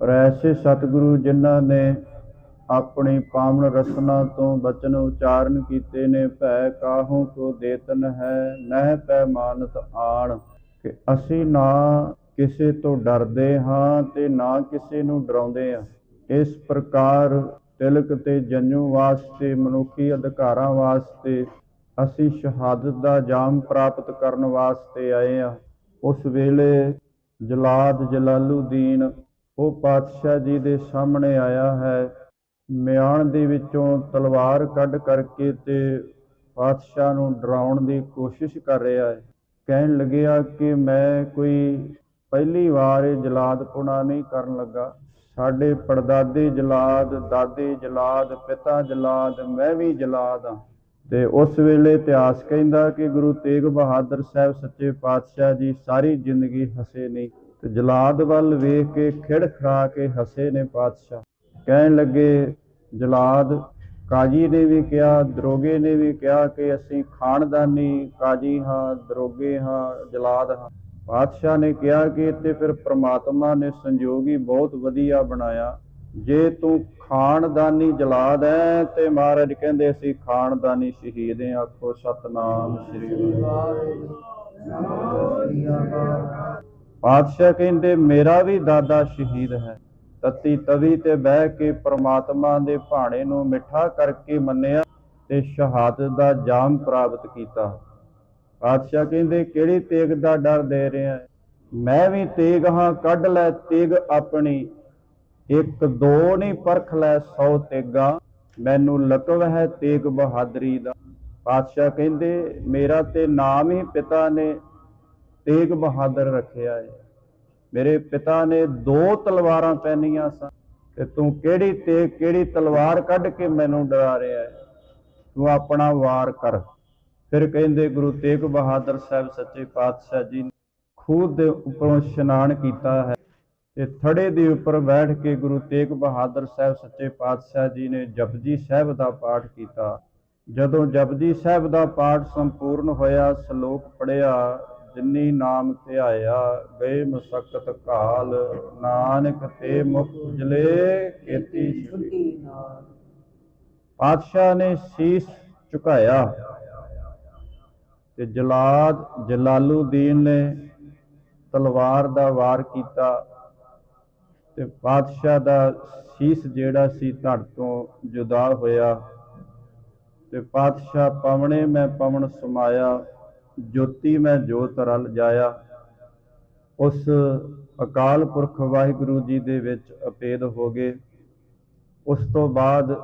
ਪਰ ਐਸੇ ਸਤਿਗੁਰੂ ਜਿਨ੍ਹਾਂ ਨੇ ਆਪਣੀ ਪਾਵਨ ਰਸਨਾ ਤੋਂ ਬਚਨ ਉਚਾਰਨ ਕੀਤੇ ਨੇ, ਭੈ ਕਾਹੂ ਕੋ ਦੇਤਨ ਹੈ, ਨਹਿ ਪੈ ਮਾਨਤ ਆਣ। ਕਿ ਅਸੀਂ ਨਾ ਕਿਸੇ ਤੋਂ ਡਰਦੇ ਹਾਂ ਤੇ ਨਾ ਕਿਸੇ ਨੂੰ ਡਰਾਉਂਦੇ ਹਾਂ। ਇਸ ਪ੍ਰਕਾਰ ਤਿਲਕ ਤੇ ਜੰਜੂ ਵਾਸਤੇ, ਮਨੁੱਖੀ ਅਧਿਕਾਰਾਂ ਵਾਸਤੇ ਅਸੀਂ ਸ਼ਹਾਦਤ ਦਾ ਜਾਮ ਪ੍ਰਾਪਤ ਕਰਨ ਵਾਸਤੇ ਆਏ ਹਾਂ। ਉਸ ਵੇਲੇ ਜਲਾਦ ਜਲਾਲੂਦੀਨ ਉਹ ਪਾਤਸ਼ਾਹ ਜੀ ਦੇ ਸਾਹਮਣੇ ਆਇਆ ਹੈ। ਮਿਆਨ ਦੇ ਵਿੱਚੋਂ ਤਲਵਾਰ ਕੱਢ ਕਰਕੇ ਤੇ ਪਾਤਸ਼ਾਹ ਨੂੰ ਡਰਾਉਣ ਦੀ ਕੋਸ਼ਿਸ਼ ਕਰ ਰਿਹਾ ਹੈ। ਕਹਿਣ ਲੱਗਿਆ ਕਿ ਮੈਂ ਕੋਈ ਪਹਿਲੀ ਵਾਰ ਇਹ ਜਲਾਦਪੁਣਾ ਨਹੀਂ ਕਰਨ ਲੱਗਾ। ਸਾਡੇ ਪੜਦਾਦੇ ਜਲਾਦ, ਦਾਦੇ ਜਲਾਦ, ਪਿਤਾ ਜਲਾਦ, ਮੈਂ ਵੀ ਜਲਾਦ ਹਾਂ। ਤੇ ਉਸ ਵੇਲੇ ਇਤਿਹਾਸ ਕਹਿੰਦਾ ਕਿ ਗੁਰੂ ਤੇਗ ਬਹਾਦਰ ਸਾਹਿਬ ਸੱਚੇ ਪਾਤਸ਼ਾਹ ਜੀ ਸਾਰੀ ਜ਼ਿੰਦਗੀ ਹਸੇ ਨਹੀਂ। ਤੇ ਜਲਾਦ ਵੱਲ ਵੇਖ ਕੇ ਖਿੜ ਖੜਾ ਕੇ ਹੱਸੇ ਨੇ ਪਾਤਸ਼ਾਹ। ਕਹਿਣ ਲੱਗੇ, ਜਲਾਦ, ਕਾਜੀ ਨੇ ਵੀ ਕਿਹਾ, ਦਰੋਗੇ ਨੇ ਵੀ ਕਿਹਾ ਕਿ ਅਸੀਂ ਖਾਨਦਾਨੀ ਕਾਜੀ ਹਾਂ, ਦਰੋਗੇ ਹਾਂ, ਜਲਾਦ ਹਾਂ। ਪਾਤਸ਼ਾਹ ਨੇ ਕਿਹਾ ਕਿ ਇੱਥੇ ਫਿਰ ਪ੍ਰਮਾਤਮਾ ਨੇ ਸੰਜੋਗ ਬਹੁਤ ਵਧੀਆ ਬਣਾਇਆ। ਜੇ ਤੂੰ ਖਾਨਦਾਨੀ ਜਲਾਦ ਹੈ ਤੇ ਮਹਾਰਾਜ ਕਹਿੰਦੇ ਅਸੀਂ ਖਾਨਦਾਨੀ ਸ਼ਹੀਦ ਹਾਂ ਆਖੋ ਸਤਨਾਮ ਸ੍ਰੀ ਵਾਹਿਗੁਰੂ। ਪਾਤਸ਼ਾਹ ਕਹਿੰਦੇ, ਮੇਰਾ ਵੀ ਦਾਦਾ ਸ਼ਹੀਦ ਹੈ। ਤਤੀ ਤਵੀ ਤੇ ਬਹਿ ਕੇ ਪ੍ਰਮਾਤਮਾ ਦੇ ਭਾਣੇ ਨੂੰ ਮਿੱਠਾ ਕਰਕੇ ਮੰਨਿਆ ਤੇ ਸ਼ਹਾਦਤ ਦਾ ਜਾਮ ਪ੍ਰਾਪਤ ਕੀਤਾ। ਪਾਤਸ਼ਾਹ ਕਹਿੰਦੇ, ਕਿਹੜੀ ਤੇਗ ਦਾ ਡਰ ਦੇ ਰਿਹਾ ਮੈਂ ਵੀ ਤੇਗ ਹਾਂ, ਕੱਢ ਲੈ ਤੇਗ ਆਪਣੀ। ਇੱਕ, ਦੋ ਨਹੀਂ, ਪਰਖ ਲੈ 100 ਤੇਗਾ। ਮੈਨੂੰ ਲਕਵ ਹੈ ਤੇਗ ਬਹਾਦਰੀ ਦਾ। ਪਾਤਸ਼ਾਹ ਕਹਿੰਦੇ, ਮੇਰਾ ਤੇ ਨਾਮ ਹੀ ਪਿਤਾ ਨੇ ਤੇਗ ਬਹਾਦਰ ਰੱਖਿਆ ਹੈ। ਮੇਰੇ ਪਿਤਾ ਨੇ ਦੋ ਤਲਵਾਰਾਂ ਪਹਿਨੀਆਂ ਸਨ ਤੇ ਤੂੰ ਕਿਹੜੀ ਤੇ ਕਿਹੜੀ ਤਲਵਾਰ ਕੱਢ ਕੇ ਮੈਨੂੰ ਡਰਾ ਰਿਹਾ ਹੈ? ਤੂੰ ਆਪਣਾ ਵਾਰ ਕਰ। ਫਿਰ ਕਹਿੰਦੇ ਗੁਰੂ ਤੇਗ ਬਹਾਦਰ ਸਾਹਿਬ ਸੱਚੇ ਪਾਤਸ਼ਾਹ ਜੀ ਨੇ ਖੂਹ ਦੇ ਉੱਪਰੋਂ ਇਸ਼ਨਾਨ ਕੀਤਾ ਹੈ। ਤੇ ਥੜੇ ਦੇ ਉੱਪਰ ਬੈਠ ਕੇ ਗੁਰੂ ਤੇਗ ਬਹਾਦਰ ਸਾਹਿਬ ਸੱਚੇ ਪਾਤਸ਼ਾਹ ਜੀ ਨੇ ਜਪਜੀ ਸਾਹਿਬ ਦਾ ਪਾਠ ਕੀਤਾ। ਜਦੋਂ ਜਪਜੀ ਸਾਹਿਬ ਦਾ ਪਾਠ ਸੰਪੂਰਨ ਹੋਇਆ, ਸ਼ਲੋਕ ਪੜਿਆ ਜਿਨੀ ਨਾਮ ਧਿਆਇਆ ਗਏ ਮਸਕਤ ਕਾਲ ਨਾਨਕ ਤੇ ਮੁਖ ਉਜਲੇ ਕੀਤੀ ਛੁਟੀ ਪਾਤਸ਼ਾਹ ਨੇ ਸੀਸ ਝੁਕਾਇਆ ਤੇ ਜਲਾਦ ਜਲਾਲੂਦੀਨ ਨੇ ਤਲਵਾਰ ਦਾ ਵਾਰ ਕੀਤਾ ਤੇ ਪਾਤਸ਼ਾਹ ਦਾ ਸੀਸ ਜਿਹੜਾ ਸੀ ਧੜ ਤੋਂ ਜੁਦਾ ਹੋਇਆ ਤੇ ਪਾਤਸ਼ਾਹ ਪਵਣੇ ਮੈਂ ਪਵਨ ਸਮਾਇਆ। ਜੋਤੀ ਮੈਂ ਜੋਤ ਰਲ ਜਾਇਆ, ਉਸ ਅਕਾਲ ਪੁਰਖ ਵਾਹਿਗੁਰੂ ਜੀ ਦੇ ਵਿੱਚ ਅਪੇਦ ਹੋ ਗਏ। ਉਸ ਤੋਂ ਬਾਅਦ